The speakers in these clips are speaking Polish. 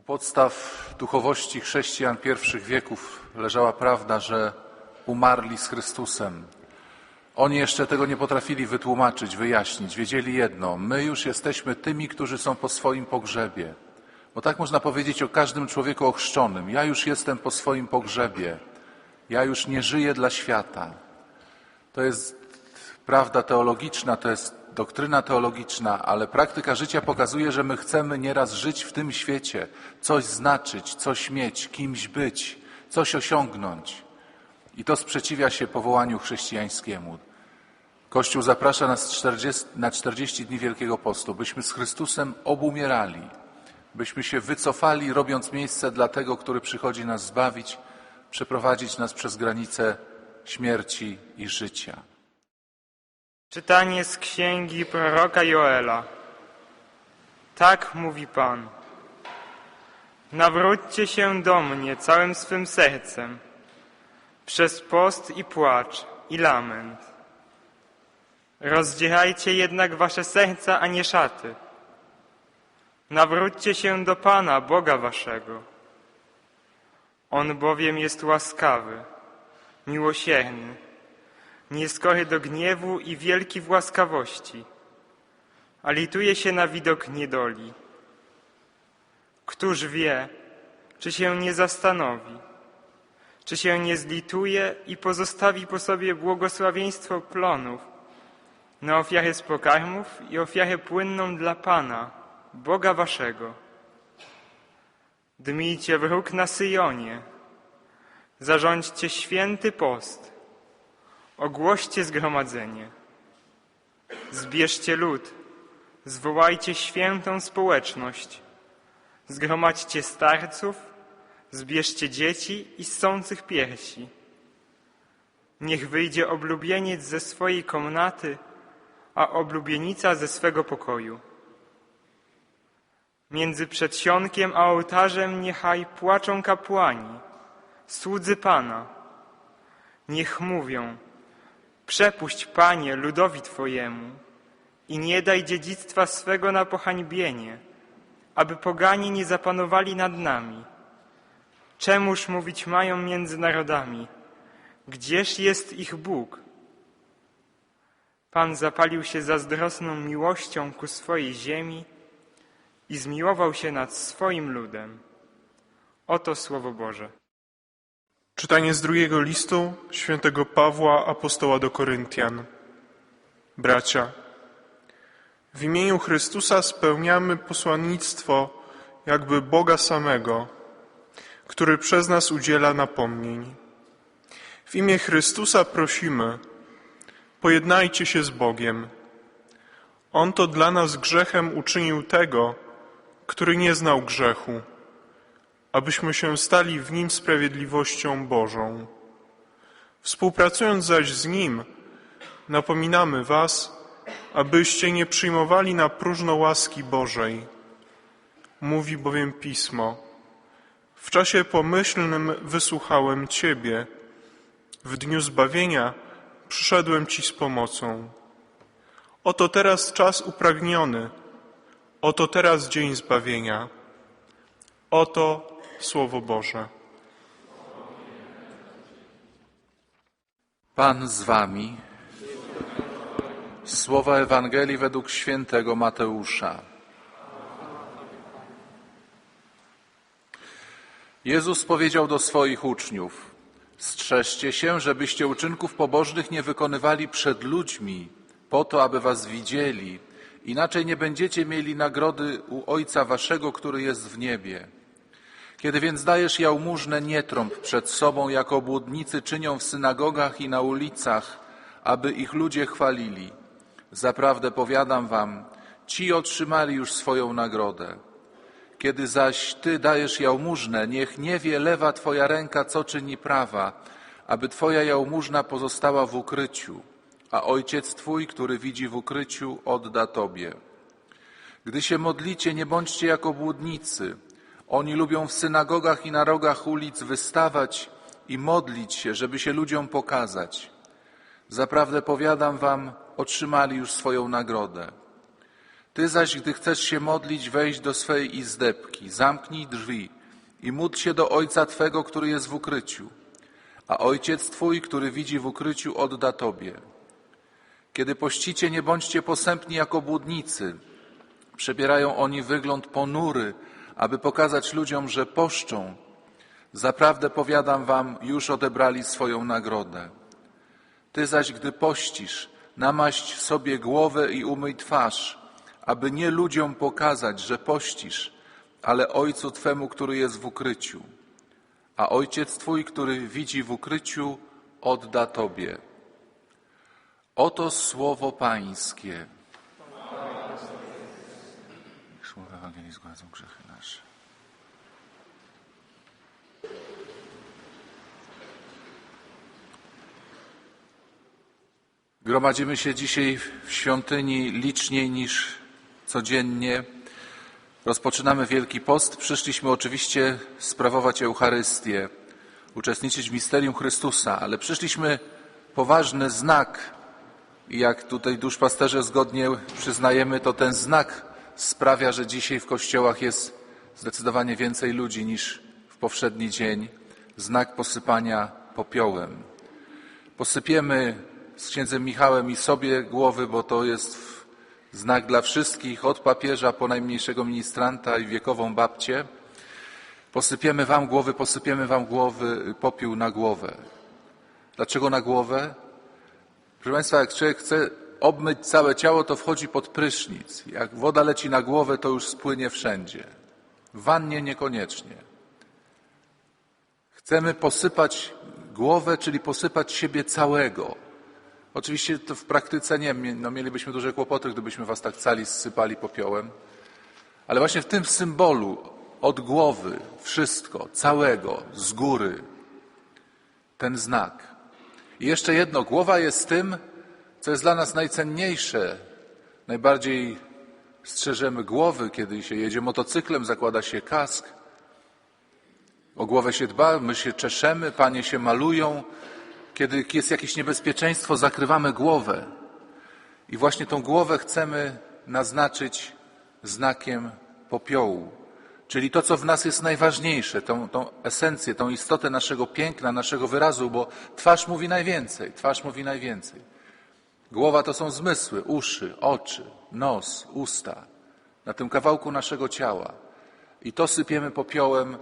U podstaw duchowości chrześcijan pierwszych wieków leżała prawda, że umarli z Chrystusem. Oni jeszcze tego nie potrafili wytłumaczyć, wyjaśnić. Wiedzieli jedno: my już jesteśmy tymi, którzy są po swoim pogrzebie. Bo tak można powiedzieć o każdym człowieku ochrzczonym. Ja już jestem po swoim pogrzebie. Ja już nie żyję dla świata. To jest prawda teologiczna, to jest doktryna teologiczna, ale praktyka życia pokazuje, że my chcemy nieraz żyć w tym świecie, coś znaczyć, coś mieć, kimś być, coś osiągnąć. I to sprzeciwia się powołaniu chrześcijańskiemu. Kościół zaprasza nas 40, na 40 dni Wielkiego Postu, byśmy z Chrystusem obumierali, byśmy się wycofali, robiąc miejsce dla tego, który przychodzi nas zbawić, przeprowadzić nas przez granice śmierci i życia. Czytanie z księgi proroka Joela. Tak mówi Pan. Nawróćcie się do mnie całym swym sercem, przez post i płacz i lament. Rozdzierajcie jednak wasze serca, a nie szaty. Nawróćcie się do Pana, Boga waszego. On bowiem jest łaskawy, miłosierny, nieskory do gniewu i wielki w łaskawości, a lituje się na widok niedoli. Któż wie, czy się nie zastanowi, czy się nie zlituje i pozostawi po sobie błogosławieństwo plonów na ofiarę z pokarmów i ofiarę płynną dla Pana, Boga waszego. Dmijcie wróg na Syjonie, zarządźcie święty post, Ogłoście zgromadzenie. Zbierzcie lud, zwołajcie świętą społeczność. Zgromadźcie starców, zbierzcie dzieci i ssących piersi. Niech wyjdzie oblubieniec ze swojej komnaty, a oblubienica ze swego pokoju. Między przedsionkiem a ołtarzem niechaj płaczą kapłani, słudzy Pana. Niech mówią, Przepuść, Panie, ludowi Twojemu i nie daj dziedzictwa swego na pohańbienie, aby poganie nie zapanowali nad nami. Czemuż mówić mają między narodami? Gdzież jest ich Bóg? Pan zapalił się zazdrosną miłością ku swojej ziemi i zmiłował się nad swoim ludem. Oto Słowo Boże. Czytanie z drugiego listu świętego Pawła, apostoła do Koryntian. Bracia, w imieniu Chrystusa spełniamy posłannictwo jakby Boga samego, który przez nas udziela napomnień. W imię Chrystusa prosimy, pojednajcie się z Bogiem. On to dla nas grzechem uczynił tego, który nie znał grzechu abyśmy się stali w Nim sprawiedliwością Bożą. Współpracując zaś z Nim, napominamy Was, abyście nie przyjmowali na próżno łaski Bożej. Mówi bowiem Pismo, w czasie pomyślnym wysłuchałem Ciebie, w dniu zbawienia przyszedłem Ci z pomocą. Oto teraz czas upragniony, oto teraz dzień zbawienia. Oto Słowo Boże. Pan z Wami. Słowa Ewangelii według świętego Mateusza. Jezus powiedział do swoich uczniów: Strzeżcie się, żebyście uczynków pobożnych nie wykonywali przed ludźmi, po to, aby was widzieli, inaczej nie będziecie mieli nagrody u Ojca Waszego, który jest w niebie. Kiedy więc dajesz jałmużnę, nie trąb przed sobą, jak obłudnicy czynią w synagogach i na ulicach, aby ich ludzie chwalili. Zaprawdę powiadam wam, ci otrzymali już swoją nagrodę. Kiedy zaś ty dajesz jałmużnę, niech nie wie lewa twoja ręka, co czyni prawa, aby twoja jałmużna pozostała w ukryciu, a ojciec twój, który widzi w ukryciu, odda tobie. Gdy się modlicie, nie bądźcie jak obłudnicy, oni lubią w synagogach i na rogach ulic wystawać i modlić się, żeby się ludziom pokazać. Zaprawdę powiadam wam, otrzymali już swoją nagrodę. Ty zaś, gdy chcesz się modlić, wejdź do swej izdebki, zamknij drzwi i módl się do Ojca Twego, który jest w ukryciu, a Ojciec Twój, który widzi w ukryciu, odda Tobie. Kiedy pościcie, nie bądźcie posępni jako błudnicy. Przebierają oni wygląd ponury, aby pokazać ludziom, że poszczą. Zaprawdę powiadam wam, już odebrali swoją nagrodę. Ty zaś, gdy pościsz, namaść sobie głowę i umyj twarz, aby nie ludziom pokazać, że pościsz, ale Ojcu Twemu, który jest w ukryciu. A Ojciec Twój, który widzi w ukryciu, odda Tobie. Oto słowo Pańskie. Słowa Ewangelii zgładzą grzechy nasze. Gromadzimy się dzisiaj w świątyni liczniej niż codziennie. Rozpoczynamy Wielki Post. Przyszliśmy oczywiście sprawować Eucharystię, uczestniczyć w misterium Chrystusa, ale przyszliśmy poważny znak. I jak tutaj duszpasterze zgodnie przyznajemy, to ten znak sprawia, że dzisiaj w kościołach jest zdecydowanie więcej ludzi niż w powszedni dzień. Znak posypania popiołem. Posypiemy z księdzem Michałem i sobie głowy, bo to jest znak dla wszystkich, od papieża po najmniejszego ministranta i wiekową babcię. Posypiemy wam głowy, posypiemy wam głowy, popiół na głowę. Dlaczego na głowę? Proszę Państwa, jak człowiek chce obmyć całe ciało, to wchodzi pod prysznic. Jak woda leci na głowę, to już spłynie wszędzie. W wannie niekoniecznie. Chcemy posypać głowę, czyli posypać siebie całego. Oczywiście to w praktyce nie, no mielibyśmy duże kłopoty, gdybyśmy was tak cali sypali popiołem. Ale właśnie w tym symbolu od głowy, wszystko, całego, z góry, ten znak. I jeszcze jedno, głowa jest tym, co jest dla nas najcenniejsze. Najbardziej strzeżemy głowy, kiedy się jedzie motocyklem, zakłada się kask. O głowę się dba, my się czeszemy, panie się malują. Kiedy jest jakieś niebezpieczeństwo, zakrywamy głowę. I właśnie tą głowę chcemy naznaczyć znakiem popiołu. Czyli to, co w nas jest najważniejsze, tą, tą esencję, tą istotę naszego piękna, naszego wyrazu, bo twarz mówi najwięcej, twarz mówi najwięcej. Głowa to są zmysły, uszy, oczy, nos, usta, na tym kawałku naszego ciała. I to sypiemy popiołem,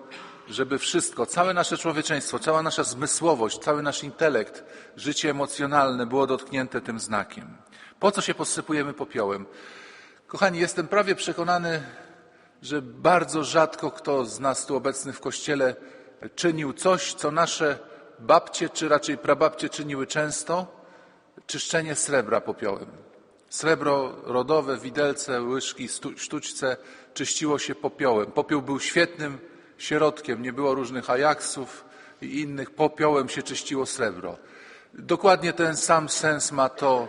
żeby wszystko, całe nasze człowieczeństwo, cała nasza zmysłowość, cały nasz intelekt, życie emocjonalne było dotknięte tym znakiem. Po co się posypujemy popiołem? Kochani, jestem prawie przekonany, że bardzo rzadko kto z nas tu obecnych w kościele czynił coś, co nasze babcie, czy raczej prababcie czyniły często, czyszczenie srebra popiołem. Srebro rodowe, widelce, łyżki, sztućce czyściło się popiołem. Popiół był świetnym środkiem, nie było różnych ajaksów i innych. Popiołem się czyściło srebro. Dokładnie ten sam sens ma to,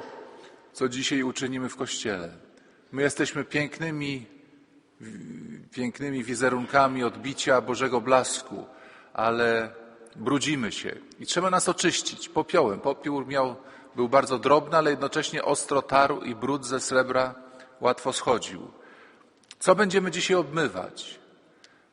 co dzisiaj uczynimy w kościele. My jesteśmy pięknymi pięknymi wizerunkami odbicia Bożego blasku, ale brudzimy się i trzeba nas oczyścić popiołem. Popiół miał, był bardzo drobny, ale jednocześnie ostro tarł i brud ze srebra łatwo schodził. Co będziemy dzisiaj obmywać?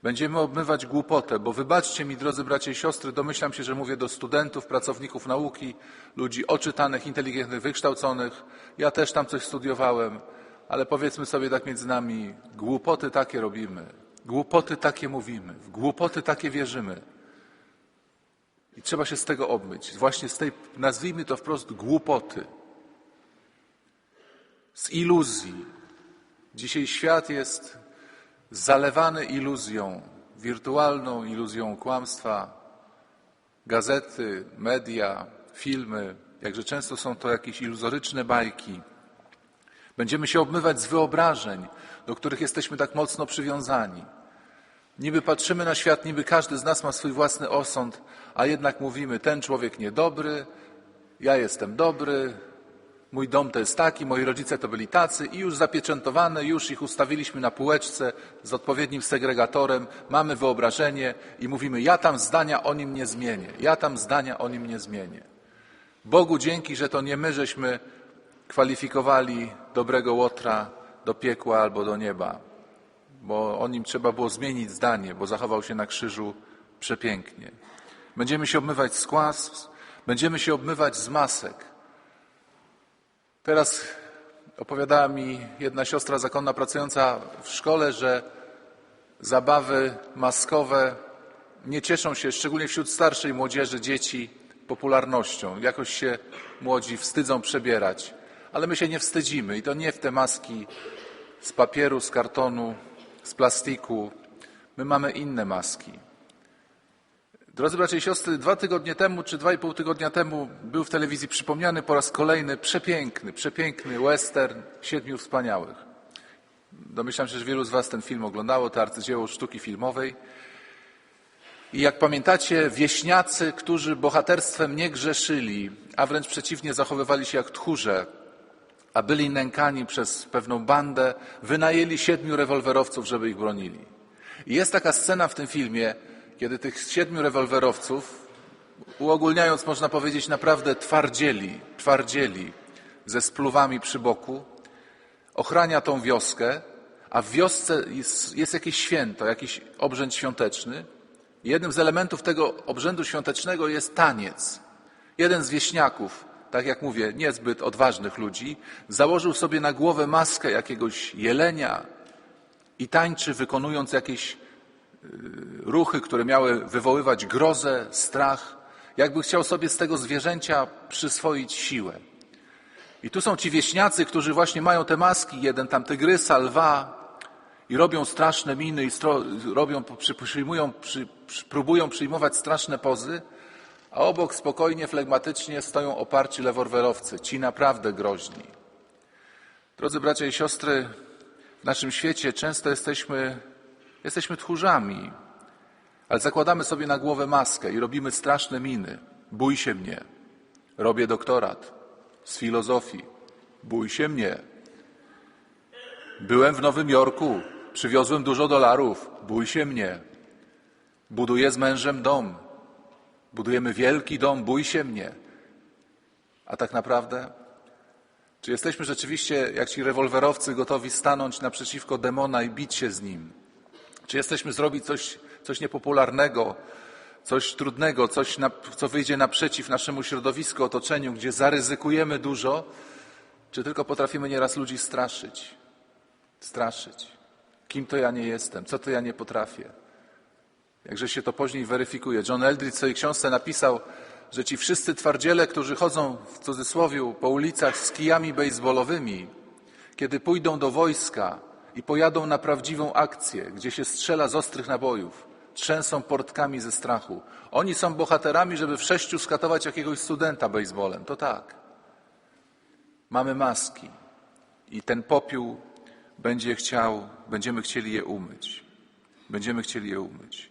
Będziemy obmywać głupotę, bo wybaczcie mi, drodzy bracia i siostry, domyślam się, że mówię do studentów, pracowników nauki, ludzi oczytanych, inteligentnych, wykształconych. Ja też tam coś studiowałem ale powiedzmy sobie tak między nami, głupoty takie robimy, głupoty takie mówimy, w głupoty takie wierzymy. I trzeba się z tego obmyć, właśnie z tej, nazwijmy to wprost, głupoty, z iluzji. Dzisiaj świat jest zalewany iluzją, wirtualną iluzją kłamstwa. Gazety, media, filmy, jakże często są to jakieś iluzoryczne bajki. Będziemy się obmywać z wyobrażeń, do których jesteśmy tak mocno przywiązani. Niby patrzymy na świat, niby każdy z nas ma swój własny osąd, a jednak mówimy, ten człowiek niedobry, ja jestem dobry, mój dom to jest taki, moi rodzice to byli tacy i już zapieczętowane, już ich ustawiliśmy na półeczce z odpowiednim segregatorem, mamy wyobrażenie i mówimy, ja tam zdania o nim nie zmienię, ja tam zdania o nim nie zmienię. Bogu dzięki, że to nie my żeśmy kwalifikowali dobrego Łotra do piekła albo do nieba, bo o nim trzeba było zmienić zdanie, bo zachował się na krzyżu przepięknie. Będziemy się obmywać z kłas, będziemy się obmywać z masek. Teraz opowiadała mi jedna siostra zakonna pracująca w szkole, że zabawy maskowe nie cieszą się, szczególnie wśród starszej młodzieży, dzieci, popularnością. Jakoś się młodzi wstydzą przebierać. Ale my się nie wstydzimy i to nie w te maski z papieru, z kartonu, z plastiku. My mamy inne maski. Drodzy bracia i siostry, dwa tygodnie temu, czy dwa i pół tygodnia temu był w telewizji przypomniany po raz kolejny przepiękny, przepiękny western Siedmiu Wspaniałych. Domyślam się, że wielu z Was ten film oglądało, to arcydzieło sztuki filmowej. I jak pamiętacie, wieśniacy, którzy bohaterstwem nie grzeszyli, a wręcz przeciwnie, zachowywali się jak tchórze, a byli nękani przez pewną bandę, wynajęli siedmiu rewolwerowców, żeby ich bronili. I jest taka scena w tym filmie, kiedy tych siedmiu rewolwerowców, uogólniając można powiedzieć, naprawdę twardzieli, twardzieli, ze spluwami przy boku, ochrania tą wioskę, a w wiosce jest, jest jakieś święto, jakiś obrzęd świąteczny. Jednym z elementów tego obrzędu świątecznego jest taniec. Jeden z wieśniaków, tak jak mówię, niezbyt odważnych ludzi, założył sobie na głowę maskę jakiegoś jelenia i tańczy, wykonując jakieś ruchy, które miały wywoływać grozę, strach, jakby chciał sobie z tego zwierzęcia przyswoić siłę. I tu są ci wieśniacy, którzy właśnie mają te maski, jeden tam tygrysa, lwa i robią straszne miny i stro, robią, przy, przyjmują, przy, przy, próbują przyjmować straszne pozy, a obok spokojnie, flegmatycznie stoją oparci leworwerowcy, ci naprawdę groźni. Drodzy bracia i siostry, w naszym świecie często jesteśmy, jesteśmy tchórzami, ale zakładamy sobie na głowę maskę i robimy straszne miny. Bój się mnie. Robię doktorat z filozofii. Bój się mnie. Byłem w Nowym Jorku, przywiozłem dużo dolarów. Bój się mnie. Buduję z mężem dom. Budujemy wielki dom, bój się mnie. A tak naprawdę, czy jesteśmy rzeczywiście, jak ci rewolwerowcy, gotowi stanąć naprzeciwko demona i bić się z nim? Czy jesteśmy zrobić coś, coś niepopularnego, coś trudnego, coś, na, co wyjdzie naprzeciw naszemu środowisku, otoczeniu, gdzie zaryzykujemy dużo, czy tylko potrafimy nieraz ludzi straszyć? Straszyć. Kim to ja nie jestem? Co to ja nie potrafię? Jakże się to później weryfikuje. John Eldridge w swojej książce napisał, że ci wszyscy twardziele, którzy chodzą w cudzysłowie po ulicach z kijami baseballowymi, kiedy pójdą do wojska i pojadą na prawdziwą akcję, gdzie się strzela z ostrych nabojów, trzęsą portkami ze strachu. Oni są bohaterami, żeby w sześciu skatować jakiegoś studenta baseballem. To tak. Mamy maski i ten popiół będzie chciał, będziemy chcieli je umyć. Będziemy chcieli je umyć.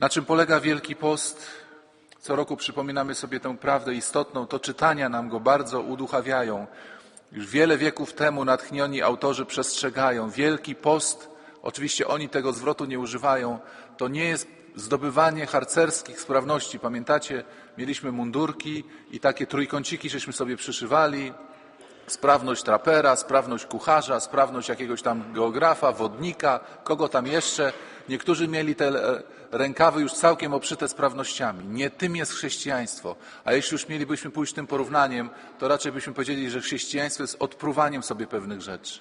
Na czym polega Wielki Post? Co roku przypominamy sobie tę prawdę istotną, to czytania nam go bardzo uduchawiają. Już wiele wieków temu natchnioni autorzy przestrzegają. Wielki Post, oczywiście oni tego zwrotu nie używają, to nie jest zdobywanie harcerskich sprawności. Pamiętacie, mieliśmy mundurki i takie trójkąciki żeśmy sobie przyszywali. Sprawność trapera, sprawność kucharza, sprawność jakiegoś tam geografa, wodnika, kogo tam jeszcze. Niektórzy mieli te rękawy już całkiem obszyte sprawnościami. Nie tym jest chrześcijaństwo. A jeśli już mielibyśmy pójść tym porównaniem, to raczej byśmy powiedzieli, że chrześcijaństwo jest odpruwaniem sobie pewnych rzeczy.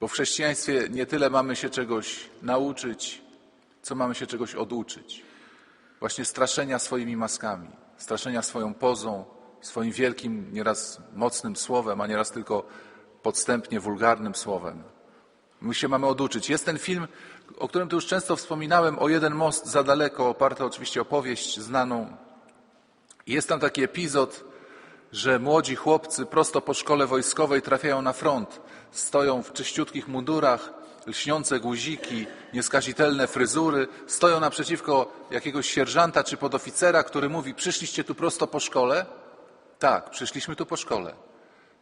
Bo w chrześcijaństwie nie tyle mamy się czegoś nauczyć, co mamy się czegoś oduczyć. Właśnie straszenia swoimi maskami, straszenia swoją pozą, swoim wielkim, nieraz mocnym słowem, a nieraz tylko podstępnie wulgarnym słowem. My się mamy oduczyć. Jest ten film, o którym tu już często wspominałem, o jeden most za daleko, oparty oczywiście o powieść znaną. Jest tam taki epizod, że młodzi chłopcy prosto po szkole wojskowej trafiają na front. Stoją w czyściutkich mundurach, lśniące guziki, nieskazitelne fryzury, stoją naprzeciwko jakiegoś sierżanta czy podoficera, który mówi: Przyszliście tu prosto po szkole? Tak, przyszliśmy tu po szkole.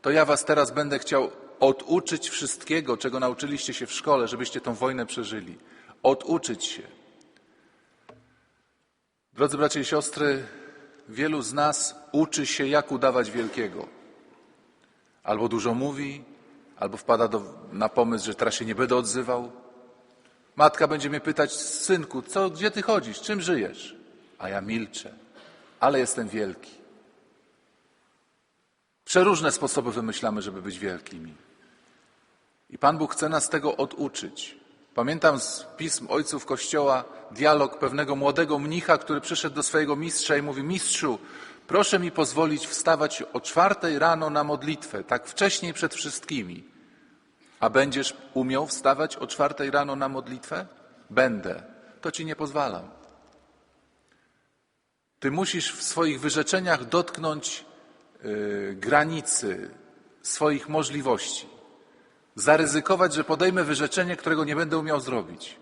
To ja was teraz będę chciał oduczyć wszystkiego, czego nauczyliście się w szkole, żebyście tą wojnę przeżyli. Oduczyć się. Drodzy bracia i siostry, wielu z nas uczy się, jak udawać wielkiego. Albo dużo mówi, albo wpada do, na pomysł, że teraz się nie będę odzywał. Matka będzie mnie pytać, synku, co, gdzie ty chodzisz, czym żyjesz? A ja milczę, ale jestem wielki. Przeróżne sposoby wymyślamy, żeby być wielkimi. I Pan Bóg chce nas tego oduczyć. Pamiętam z pism ojców Kościoła dialog pewnego młodego mnicha, który przyszedł do swojego mistrza i mówi: Mistrzu, proszę mi pozwolić wstawać o czwartej rano na modlitwę, tak wcześniej przed wszystkimi. A będziesz umiał wstawać o czwartej rano na modlitwę? Będę. To ci nie pozwalam. Ty musisz w swoich wyrzeczeniach dotknąć granicy swoich możliwości zaryzykować, że podejmę wyrzeczenie, którego nie będę umiał zrobić.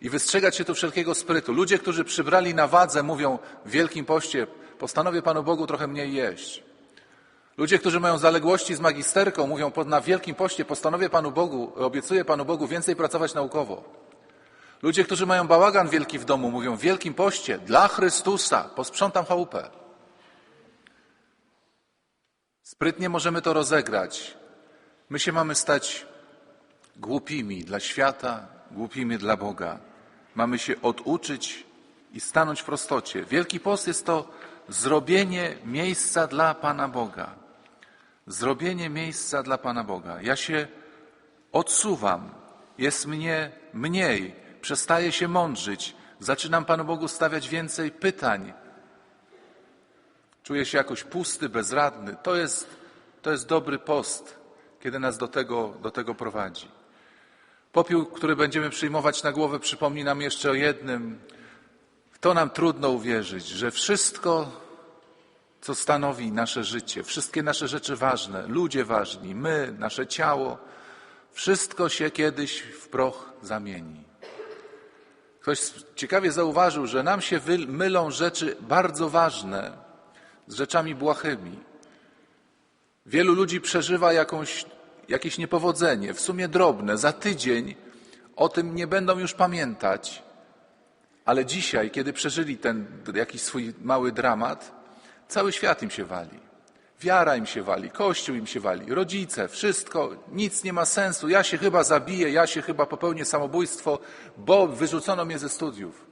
I wystrzegać się tu wszelkiego sprytu. Ludzie, którzy przybrali na wadze, mówią w Wielkim Poście, postanowię Panu Bogu trochę mniej jeść. Ludzie, którzy mają zaległości z magisterką, mówią na Wielkim Poście, postanowię Panu Bogu, obiecuję Panu Bogu więcej pracować naukowo. Ludzie, którzy mają bałagan wielki w domu, mówią w Wielkim Poście, dla Chrystusa, posprzątam chałupę. Sprytnie możemy to rozegrać. My się mamy stać głupimi dla świata, głupimi dla Boga. Mamy się oduczyć i stanąć w prostocie. Wielki post jest to zrobienie miejsca dla Pana Boga. Zrobienie miejsca dla Pana Boga. Ja się odsuwam, jest mnie mniej, przestaję się mądrzyć, zaczynam Panu Bogu stawiać więcej pytań. Czuję się jakoś pusty, bezradny. To jest, to jest dobry post, kiedy nas do tego, do tego prowadzi. Popiół, który będziemy przyjmować na głowę, przypomni nam jeszcze o jednym. W to nam trudno uwierzyć, że wszystko, co stanowi nasze życie, wszystkie nasze rzeczy ważne, ludzie ważni, my, nasze ciało, wszystko się kiedyś w proch zamieni. Ktoś ciekawie zauważył, że nam się mylą rzeczy bardzo ważne z rzeczami błahymi. Wielu ludzi przeżywa jakąś jakieś niepowodzenie, w sumie drobne, za tydzień o tym nie będą już pamiętać, ale dzisiaj, kiedy przeżyli ten jakiś swój mały dramat, cały świat im się wali. Wiara im się wali, kościół im się wali, rodzice, wszystko, nic nie ma sensu. Ja się chyba zabiję, ja się chyba popełnię samobójstwo, bo wyrzucono mnie ze studiów.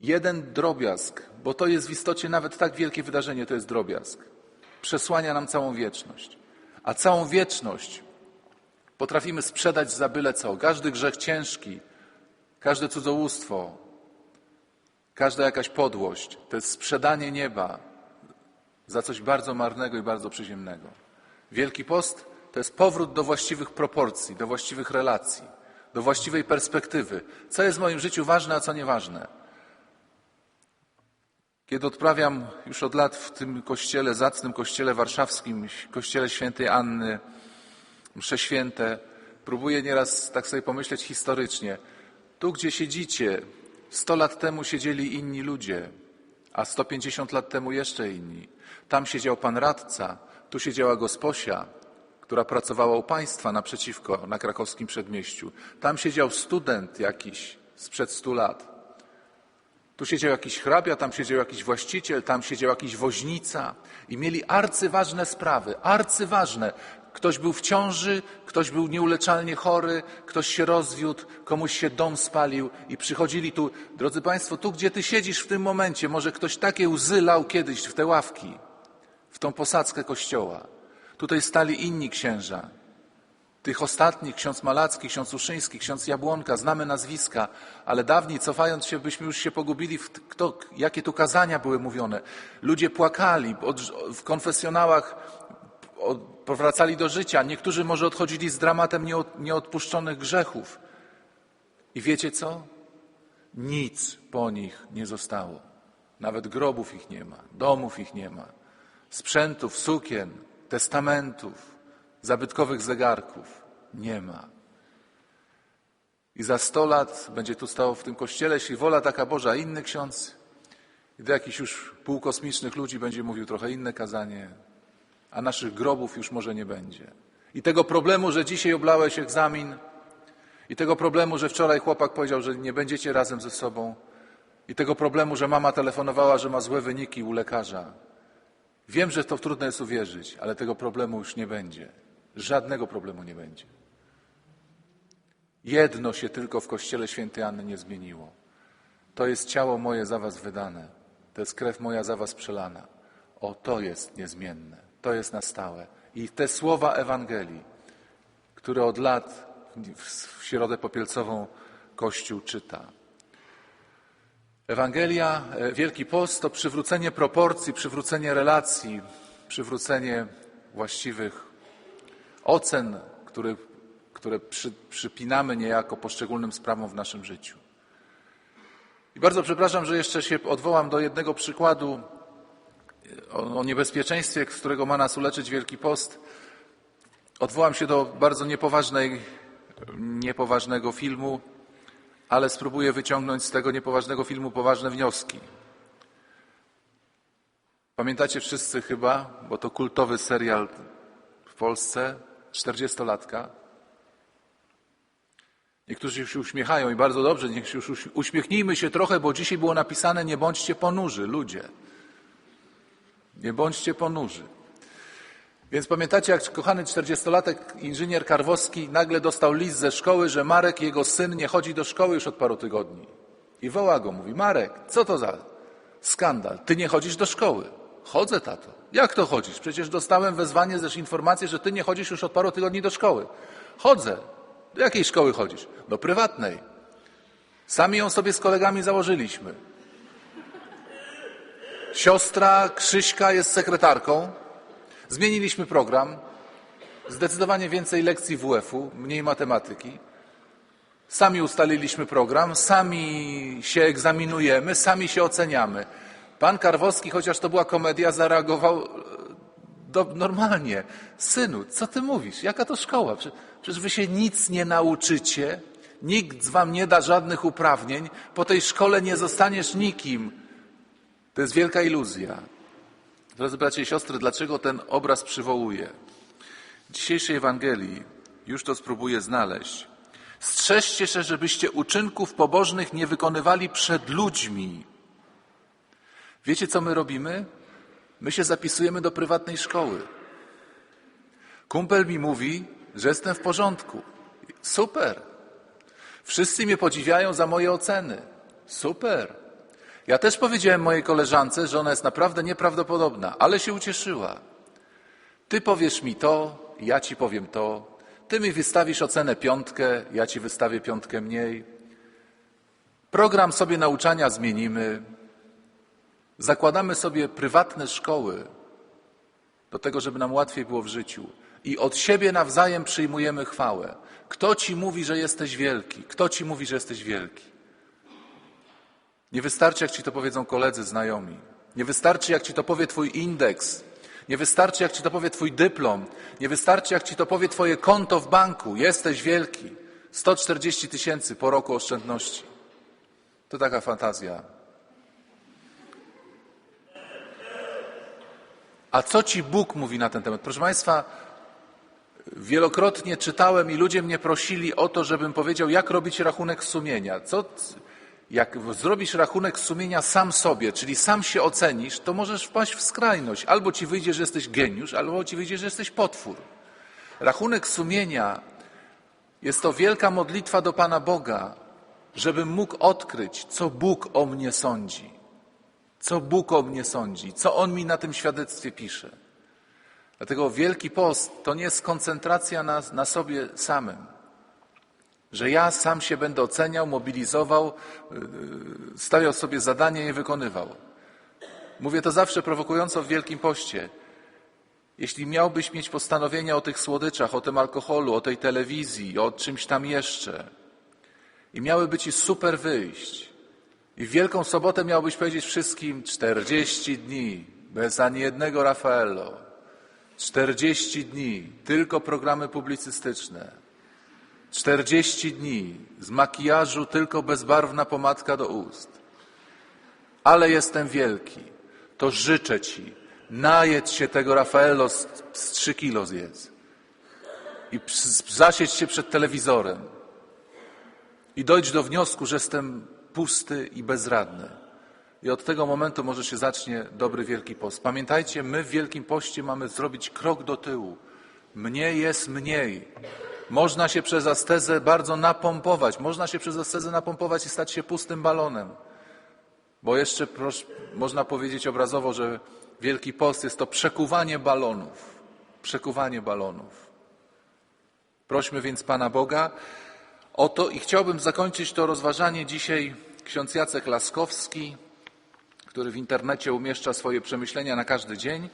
Jeden drobiazg, bo to jest w istocie nawet tak wielkie wydarzenie, to jest drobiazg przesłania nam całą wieczność. A całą wieczność potrafimy sprzedać za byle co. Każdy grzech ciężki, każde cudzołóstwo, każda jakaś podłość to jest sprzedanie nieba za coś bardzo marnego i bardzo przyziemnego. Wielki Post to jest powrót do właściwych proporcji, do właściwych relacji, do właściwej perspektywy. Co jest w moim życiu ważne, a co nieważne. Kiedy odprawiam już od lat w tym kościele, zacnym kościele warszawskim, kościele świętej Anny, msze święte, próbuję nieraz tak sobie pomyśleć historycznie. Tu, gdzie siedzicie, sto lat temu siedzieli inni ludzie, a 150 lat temu jeszcze inni. Tam siedział pan radca, tu siedziała gosposia, która pracowała u państwa naprzeciwko, na krakowskim przedmieściu. Tam siedział student jakiś sprzed stu lat. Tu siedział jakiś hrabia, tam siedział jakiś właściciel, tam siedział jakiś woźnica i mieli arcyważne sprawy, arcyważne. Ktoś był w ciąży, ktoś był nieuleczalnie chory, ktoś się rozwiódł, komuś się dom spalił i przychodzili tu. Drodzy Państwo, tu gdzie Ty siedzisz w tym momencie, może ktoś takie łzy lał kiedyś w te ławki, w tą posadzkę kościoła. Tutaj stali inni księża, tych ostatnich, ksiądz Malacki, ksiądz Uszyński, ksiądz Jabłonka, znamy nazwiska, ale dawniej, cofając się, byśmy już się pogubili w to, jakie tu kazania były mówione. Ludzie płakali, od, w konfesjonałach od, powracali do życia. Niektórzy może odchodzili z dramatem nieod, nieodpuszczonych grzechów. I wiecie co? Nic po nich nie zostało. Nawet grobów ich nie ma, domów ich nie ma, sprzętów, sukien, testamentów zabytkowych zegarków. Nie ma. I za sto lat będzie tu stało w tym kościele, jeśli wola taka Boża, inny ksiądz i do jakichś już półkosmicznych ludzi będzie mówił trochę inne kazanie, a naszych grobów już może nie będzie. I tego problemu, że dzisiaj oblałeś egzamin, i tego problemu, że wczoraj chłopak powiedział, że nie będziecie razem ze sobą, i tego problemu, że mama telefonowała, że ma złe wyniki u lekarza, Wiem, że to trudno jest uwierzyć, ale tego problemu już nie będzie. Żadnego problemu nie będzie. Jedno się tylko w kościele świętej Anny nie zmieniło. To jest ciało moje za was wydane. To jest krew moja za was przelana. O, to jest niezmienne. To jest na stałe. I te słowa Ewangelii, które od lat w, środę popielcową Kościół czyta. Ewangelia, e, Wielki Post to przywrócenie proporcji, przywrócenie relacji, przywrócenie właściwych ocen, które, które przy, przypinamy niejako poszczególnym sprawom w naszym życiu. I bardzo przepraszam, że jeszcze się odwołam do jednego przykładu o, o niebezpieczeństwie, z którego ma nas uleczyć Wielki Post. Odwołam się do bardzo niepoważnej, niepoważnego filmu, ale spróbuję wyciągnąć z tego niepoważnego filmu poważne wnioski. Pamiętacie wszyscy chyba, bo to kultowy serial w Polsce, 40-latka. Niektórzy się uśmiechają i bardzo dobrze, niech się już uśmiechnijmy się trochę, bo dzisiaj było napisane nie bądźcie ponurzy, ludzie. Nie bądźcie ponurzy. Więc pamiętacie, jak kochany czterdziestolatek inżynier Karwowski nagle dostał list ze szkoły, że Marek, jego syn, nie chodzi do szkoły już od paru tygodni. I woła go, mówi, Marek, co to za skandal? Ty nie chodzisz do szkoły. Chodzę, tato. Jak to chodzisz? Przecież dostałem wezwanie, też informację, że ty nie chodzisz już od paru tygodni do szkoły. Chodzę. Do jakiej szkoły chodzisz? Do prywatnej. Sami ją sobie z kolegami założyliśmy. Siostra Krzyśka jest sekretarką. Zmieniliśmy program. Zdecydowanie więcej lekcji WF-u, mniej matematyki. Sami ustaliliśmy program, sami się egzaminujemy, sami się oceniamy. Pan Karwowski, chociaż to była komedia, zareagował e, do, normalnie. Synu, co ty mówisz? Jaka to szkoła? Przecież wy się nic nie nauczycie, nikt wam nie da żadnych uprawnień, po tej szkole nie zostaniesz nikim. To jest wielka iluzja. Drodzy bracia i siostry, dlaczego ten obraz przywołuję? W dzisiejszej Ewangelii już to spróbuję znaleźć. Strzeżcie się, żebyście uczynków pobożnych nie wykonywali przed ludźmi. Wiecie, co my robimy? My się zapisujemy do prywatnej szkoły. Kumpel mi mówi, że jestem w porządku. Super. Wszyscy mnie podziwiają za moje oceny. Super. Ja też powiedziałem mojej koleżance, że ona jest naprawdę nieprawdopodobna, ale się ucieszyła. Ty powiesz mi to, ja ci powiem to. Ty mi wystawisz ocenę piątkę, ja ci wystawię piątkę mniej. Program sobie nauczania zmienimy. Zakładamy sobie prywatne szkoły do tego, żeby nam łatwiej było w życiu. I od siebie nawzajem przyjmujemy chwałę. Kto ci mówi, że jesteś wielki? Kto ci mówi, że jesteś wielki? Nie wystarczy, jak ci to powiedzą koledzy, znajomi. Nie wystarczy, jak ci to powie twój indeks. Nie wystarczy, jak ci to powie twój dyplom. Nie wystarczy, jak ci to powie twoje konto w banku. Jesteś wielki. 140 tysięcy po roku oszczędności. To taka fantazja. A co ci Bóg mówi na ten temat? Proszę Państwa, wielokrotnie czytałem i ludzie mnie prosili o to, żebym powiedział, jak robić rachunek sumienia. Co, jak zrobisz rachunek sumienia sam sobie, czyli sam się ocenisz, to możesz wpaść w skrajność. Albo ci wyjdzie, że jesteś geniusz, albo ci wyjdzie, że jesteś potwór. Rachunek sumienia jest to wielka modlitwa do Pana Boga, żebym mógł odkryć, co Bóg o mnie sądzi. Co Bóg o mnie sądzi, co On mi na tym świadectwie pisze. Dlatego Wielki Post to nie jest koncentracja na, na sobie samym że ja sam się będę oceniał, mobilizował, yy, stawiał sobie zadanie i wykonywał. Mówię to zawsze prowokująco w Wielkim Poście. Jeśli miałbyś mieć postanowienia o tych słodyczach, o tym alkoholu, o tej telewizji, o czymś tam jeszcze i miałyby ci super wyjść i w Wielką Sobotę miałbyś powiedzieć wszystkim 40 dni bez ani jednego Rafaello, 40 dni, tylko programy publicystyczne, 40 dni z makijażu tylko bezbarwna pomadka do ust. Ale jestem wielki, to życzę ci, najedz się tego Rafaelo z, z 3 kilo zjedz. I zasiedź się przed telewizorem. I dojdź do wniosku, że jestem pusty i bezradny. I od tego momentu może się zacznie dobry Wielki Post. Pamiętajcie, my w Wielkim Poście mamy zrobić krok do tyłu. Mniej jest mniej. Można się przez astezę bardzo napompować. Można się przez astezę napompować i stać się pustym balonem. Bo jeszcze prosz, można powiedzieć obrazowo, że Wielki Post jest to przekuwanie balonów. Przekuwanie balonów. Prośmy więc Pana Boga o to i chciałbym zakończyć to rozważanie dzisiaj ksiądz Jacek Laskowski, który w internecie umieszcza swoje przemyślenia na każdy dzień.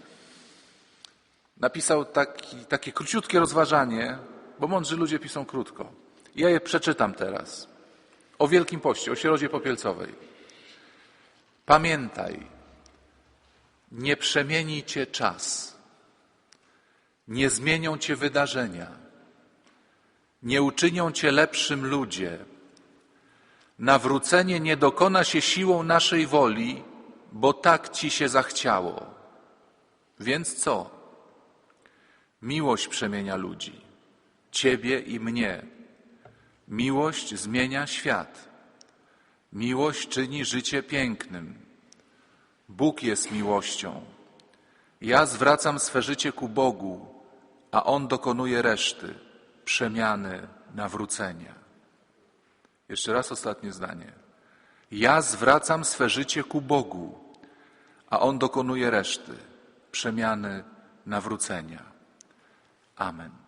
Napisał taki, takie króciutkie rozważanie, bo mądrzy ludzie piszą krótko. Ja je przeczytam teraz. O Wielkim Poście, o Sierodzie Popielcowej. Pamiętaj, nie przemieni cię czas, nie zmienią cię wydarzenia, nie uczynią cię lepszym ludzie. Nawrócenie nie dokona się siłą naszej woli, bo tak ci się zachciało. Więc co? Miłość przemienia ludzi, ciebie i mnie. Miłość zmienia świat. Miłość czyni życie pięknym. Bóg jest miłością. Ja zwracam swe życie ku Bogu, a On dokonuje reszty, przemiany, nawrócenia. Jeszcze raz ostatnie zdanie. Ja zwracam swe życie ku Bogu, a On dokonuje reszty, przemiany, nawrócenia. Amen.